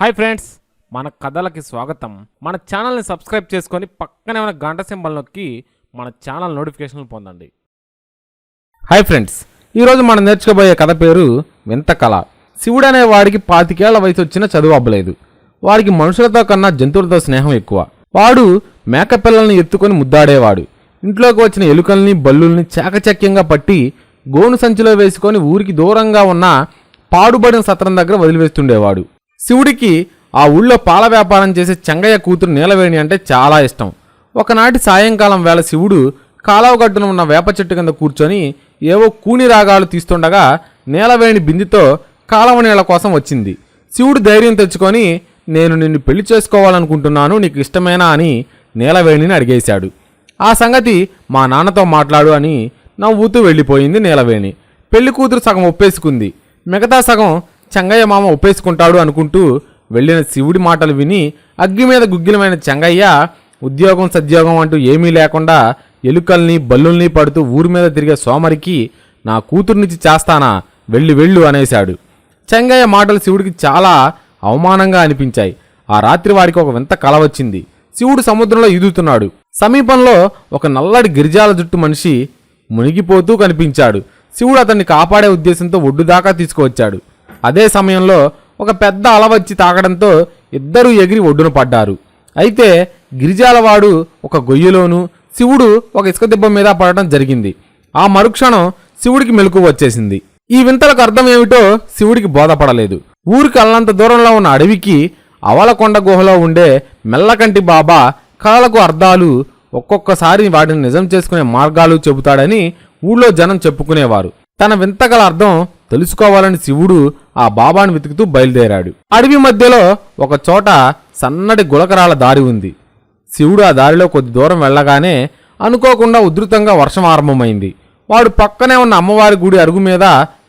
Hi friends మన కథలకి స్వాగతం. మన ఛానల్ని సబ్స్క్రైబ్ చేసుకొని పక్కనే ఉన్న గంట సింబల్ నొక్కి మన ఛానల్ నోటిఫికేషన్లు పొందండి. హాయ్ ఫ్రెండ్స్ ఈరోజు మనం నేర్చుకోబోయే కథ పేరు వింత కళ. శివుడు అనే వాడికి పాతికేళ్ళ వయసు వచ్చిన చదువు అవ్వలేదు వాడికి మనుషులతో కన్నా జంతువులతో స్నేహం ఎక్కువ. వాడు మేకపిల్లల్ని ఎత్తుకొని ముద్దాడేవాడు. ఇంట్లోకి వచ్చిన ఎలుకల్ని బల్లుల్ని చాకచక్యంగా పట్టి గోను సంచిలో వేసుకొని ఊరికి దూరంగా ఉన్న పాడుబడిన సత్రం దగ్గర వదిలివేస్తుండేవాడు. శివుడికి ఆ ఊళ్ళో పాల వ్యాపారం చేసే చెంగయ్య కూతురు నీలవేణి అంటే చాలా ఇష్టం. ఒకనాటి సాయంకాలం వేళ శివుడు కాలవగడ్డున ఉన్న వేప చెట్టు కింద కూర్చొని ఏవో కూని రాగాలు తీస్తుండగా నీలవేణి బిందితో కాలవ నీళ్ళ కోసం వచ్చింది. శివుడు ధైర్యం తెచ్చుకొని నేను నిన్ను పెళ్ళి చేసుకోవాలనుకుంటున్నాను నీకు ఇష్టమేనా? అని నీలవేణిని అడిగేశాడు. ఆ సంగతి మా నాన్నతో మాట్లాడు అని నవ్వుతూ వెళ్ళిపోయింది నీలవేణి. పెళ్ళి కూతురు సగం ఒప్పేసుకుంది. మిగతా సగం చెంగయ్య మామ ఒప్పేసుకుంటాడు అనుకుంటూ వెళ్ళిన శివుడి మాటలు విని అగ్గి మీద గుగ్గిలమైన చెంగయ్య ఉద్యోగం సద్యోగం అంటూ ఏమీ లేకుండా ఎలుకల్ని బల్లుల్ని పడుతూ ఊరి మీద తిరిగే సోమరికి నా కూతుర్నిచ్చి చేస్తానా? వెళ్ళి వెళ్ళు అనేశాడు. చెంగయ్య మాటలు శివుడికి చాలా అవమానంగా అనిపించాయి. ఆ రాత్రి వారికి ఒక వింత కల వచ్చింది. శివుడు సముద్రంలో ఈదుతున్నాడు. సమీపంలో ఒక నల్లటి గిరిజాల జుట్టు మనిషి మునిగిపోతూ కనిపించాడు. శివుడు అతన్ని కాపాడే ఉద్దేశంతో ఒడ్డు దాకా తీసుకువచ్చాడు. అదే సమయంలో ఒక పెద్ద అల వచ్చి తాకడంతో ఇద్దరూ ఎగిరి ఒడ్డున పడ్డారు. అయితే గిరిజాలవాడు ఒక గొయ్యిలోను శివుడు ఒక ఇసుక దెబ్బ మీద పడటం జరిగింది. ఆ మరుక్షణం శివుడికి మెలకు వచ్చేసింది. ఈ వింతలకు అర్థం ఏమిటో శివుడికి బోధపడలేదు. ఊరికి అల్లంత దూరంలో ఉన్న అడవికి అవలకొండ గుహలో ఉండే మెల్లకంటి బాబా కళలకు అర్థాలు ఒక్కొక్కసారి వాటిని నిజం చేసుకునే మార్గాలు చెబుతాడని ఊళ్ళో జనం చెప్పుకునేవారు. తన వింతగల అర్థం తెలుసుకోవాలని శివుడు ఆ బాబాను వెతుకుతూ బయలుదేరాడు. అడవి మధ్యలో ఒక చోట సన్నటి గులకరాల దారి ఉంది. శివుడు ఆ దారిలో కొద్ది దూరం వెళ్ళగానే అనుకోకుండా ఉధృతంగా వర్షం ఆరంభమైంది. వాడు పక్కనే ఉన్న అమ్మవారి గుడి అరుగు మీద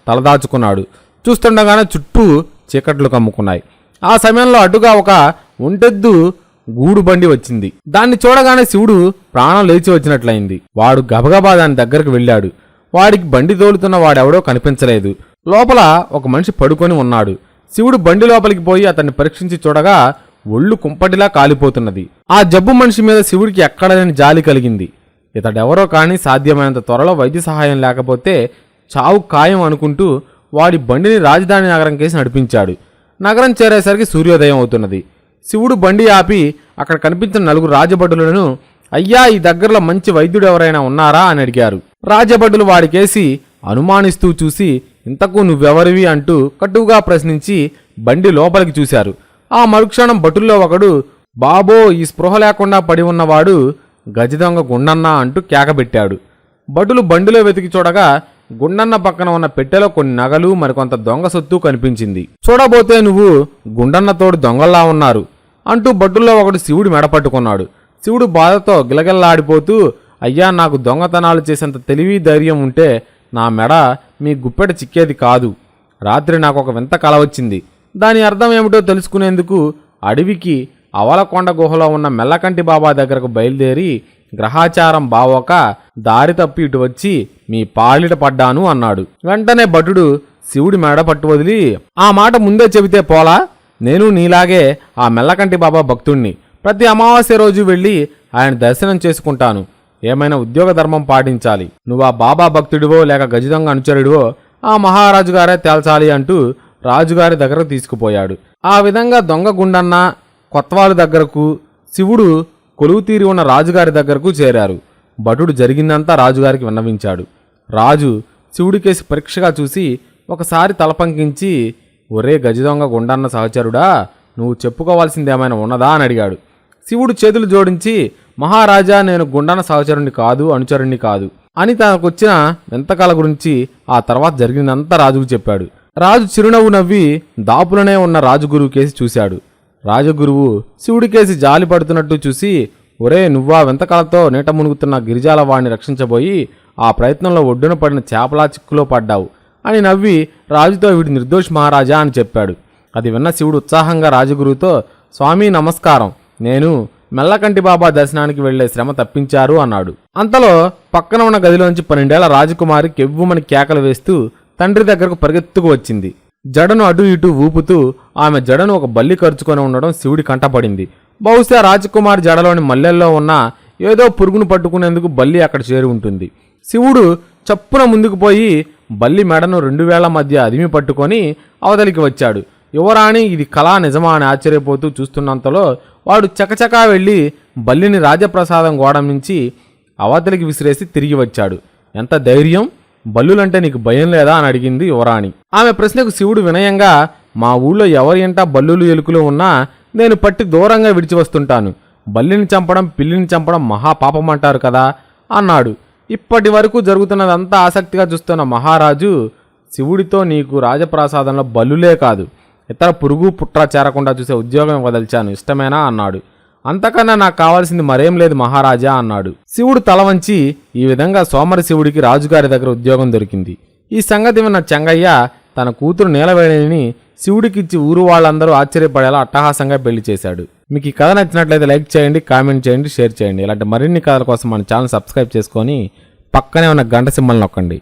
తలదాచుకున్నాడు. చూస్తుండగానే చుట్టూ చీకట్లు కమ్ముకున్నాయి. ఆ సమయంలో అటుగా ఒక ఒంటెద్దు గూడు బండి వచ్చింది. దాన్ని చూడగానే శివుడు ప్రాణం లేచి వచ్చినట్లయింది. వాడు గబగబా దాని దగ్గరకు వెళ్ళాడు. వాడికి బండి తోలుతున్న వాడెవడో కనిపించలేదు. లోపల ఒక మనిషి పడుకొని ఉన్నాడు. శివుడు బండి లోపలికి పోయి అతన్ని పరీక్షించి చూడగా ఒళ్ళు కుంపటిలా కాలిపోతున్నది. ఆ జబ్బు మనిషి మీద శివుడికి ఎక్కడలేని జాలి కలిగింది. ఇతడెవరో కానీ సాధ్యమైనంత త్వరలో వైద్య సహాయం లేకపోతే చావు ఖాయం అనుకుంటూ వాడి బండిని రాజధాని నగరం కేసి నడిపించాడు. నగరం చేరేసరికి సూర్యోదయం అవుతున్నది. శివుడు బండి ఆపి అక్కడ కనిపించిన నలుగురు రాజభటులను అయ్యా ఈ దగ్గరలో మంచి వైద్యుడు ఎవరైనా ఉన్నారా? అని అడిగారు. రాజభటులు వాడికేసి అనుమానిస్తూ చూసి ఇంతకు నువ్వెవరివి అంటూ కటువుగా ప్రశ్నించి బండి లోపలికి చూశారు. ఆ మరుక్షణం భటుల్లో ఒకడు బాబో ఈ స్పృహ లేకుండా పడి ఉన్నవాడు గజదొంగ గుండన్న అంటూ కేకబెట్టాడు. భటులు బండిలో వెతికి చూడగా గుండన్న పక్కన ఉన్న పెట్టెలో కొన్ని నగలు మరికొంత దొంగ సొత్తు కనిపించింది. చూడబోతే నువ్వు గుండన్నతోడు దొంగల్లా ఉన్నారు అంటూ భటుల్లో ఒకడు శివుడు మెడ పట్టుకున్నాడు. శివుడు బాధతో గిలగిల్లాడిపోతూ అయ్యా నాకు దొంగతనాలు చేసేంత తెలివి ధైర్యం ఉంటే నా మెడ మీ గుప్పెట చిక్కేది కాదు. రాత్రి నాకు ఒక వింత కల వచ్చింది. దాని అర్థం ఏమిటో తెలుసుకునేందుకు అడవికి అవలకొండ గుహలో ఉన్న మెల్లకంటి బాబా దగ్గరకు బయలుదేరి గ్రహాచారం బావోక దారి తప్పి ఇటు వచ్చి మీ పాలిట పడ్డాను అన్నాడు. వెంటనే భటుడు శివుడి మెడ పట్టు వదిలి ఆ మాట ముందే చెబితే పోలా? నేను నీలాగే ఆ మెల్లకంటి బాబా భక్తుణ్ణి. ప్రతి అమావాస్య రోజు వెళ్ళి ఆయన దర్శనం చేసుకుంటాను. ఏమైనా ఉద్యోగ ధర్మం పాటించాలి. నువ్వు ఆ బాబా భక్తుడివో లేక గజితంగ అనుచరుడివో ఆ మహారాజు గారే తేల్చాలి అంటూ రాజుగారి దగ్గరకు తీసుకుపోయాడు. ఆ విధంగా దొంగ గుండన్న కొత్వాలు దగ్గరకు శివుడు కొలువు తీరి ఉన్న రాజుగారి దగ్గరకు చేరారు. భటుడు జరిగిందంతా రాజుగారికి విన్నవించాడు. రాజు శివుడికేసి పరీక్షగా చూసి ఒకసారి తలపంకించి ఒరే గజదొంగ గుండన్న సహచరుడా నువ్వు చెప్పుకోవాల్సింది ఏమైనా ఉన్నదా? అని అడిగాడు. శివుడు చేతులు జోడించి మహారాజా నేను గుండన సహచరుణ్ణి కాదు అనుచరుణ్ణి కాదు అని తనకొచ్చిన వింతకాల గురించి ఆ తర్వాత జరిగిందంతా రాజుకు చెప్పాడు. రాజు చిరునవ్వు నవ్వి దాపులనే ఉన్న రాజుగురువు కేసి చూశాడు. రాజగురువు శివుడికేసి జాలి పడుతున్నట్టు చూసి ఒరే నువ్వా వింతకాలతో నీట మునుగుతున్న గిరిజాల వాణ్ణి రక్షించబోయి ఆ ప్రయత్నంలో ఒడ్డున పడిన చేపలా చిక్కులో పడ్డావు అని నవ్వి రాజుతో వీడి నిర్దోష్ మహారాజా అని చెప్పాడు. అది విన్న శివుడు ఉత్సాహంగా రాజగురువుతో స్వామి నమస్కారం. నేను మెల్లకంటి బాబా దర్శనానికి వెళ్ళే శ్రమ తప్పించారు అన్నాడు. అంతలో పక్కన ఉన్న గదిలోంచి పన్నెండేళ్ళ రాజకుమారి కెవ్వుమని కేకలు వేస్తూ తండ్రి దగ్గరకు పరిగెత్తుకు వచ్చింది. జడను అటు ఇటు ఊపుతూ ఆమె జడను ఒక బల్లి ఖర్చుకొని ఉండడం శివుడి కంటపడింది. బహుశా రాజకుమారి జడలోని మల్లెల్లో ఉన్న ఏదో పురుగును పట్టుకునేందుకు బల్లి అక్కడ చేరి ఉంటుంది. శివుడు చప్పున ముందుకు పోయి బల్లి మెడను రెండు వేళ్ళ మధ్య అదిమి పట్టుకొని అవతలికి వచ్చాడు. యువరాణి ఇది కళా నిజమా అని ఆశ్చర్యపోతూ చూస్తున్నంతలో వాడు చకచకా వెళ్ళి బల్లిని రాజప్రసాదం గోడ నుంచి అవతలికి విసిరేసి తిరిగి వచ్చాడు. ఎంత ధైర్యం? బల్లులంటే నీకు భయం లేదా అని అడిగింది యువరాణి. ఆమె ప్రశ్నకు శివుడు వినయంగా మా ఊళ్ళో ఎవరి ఎంట బల్లులు ఎలుకలు ఉన్నా నేను పట్టి దూరంగా విడిచి వస్తుంటాను. బల్లిని చంపడం పిల్లిని చంపడం మహాపాపం అంటారు కదా అన్నాడు. ఇప్పటి వరకు జరుగుతున్నదంతా ఆసక్తిగా చూస్తున్న మహారాజు శివుడితో నీకు రాజప్రాసాదంలో బల్లులే కాదు. ఇతర పురుగు పుట్ర చేరకుండా చూసే ఉద్యోగం వదల్చాను. ఇష్టమేనా? అన్నాడు. అంతకన్నా నాకు కావాల్సింది మరేం లేదు మహారాజా అన్నాడు. శివుడు తల వంచి ఈ విధంగా సోమరి శివుడికి రాజుగారి దగ్గర ఉద్యోగం దొరికింది. ఈ సంగతి విన్న చెంగయ్య తన కూతురు నీలవేణిని శివుడికిచ్చి ఊరు వాళ్ళందరూ ఆశ్చర్యపడేలా అట్టహాసంగా పెళ్ళి చేశాడు. మీకు ఈ కథ నచ్చినట్లయితే లైక్ చేయండి కామెంట్ చేయండి షేర్ చేయండి. ఇలాంటి మరిన్ని కథల కోసం మన ఛానల్ సబ్స్క్రైబ్ చేసుకొని పక్కనే ఉన్న గంట సింబల్ నొక్కండి.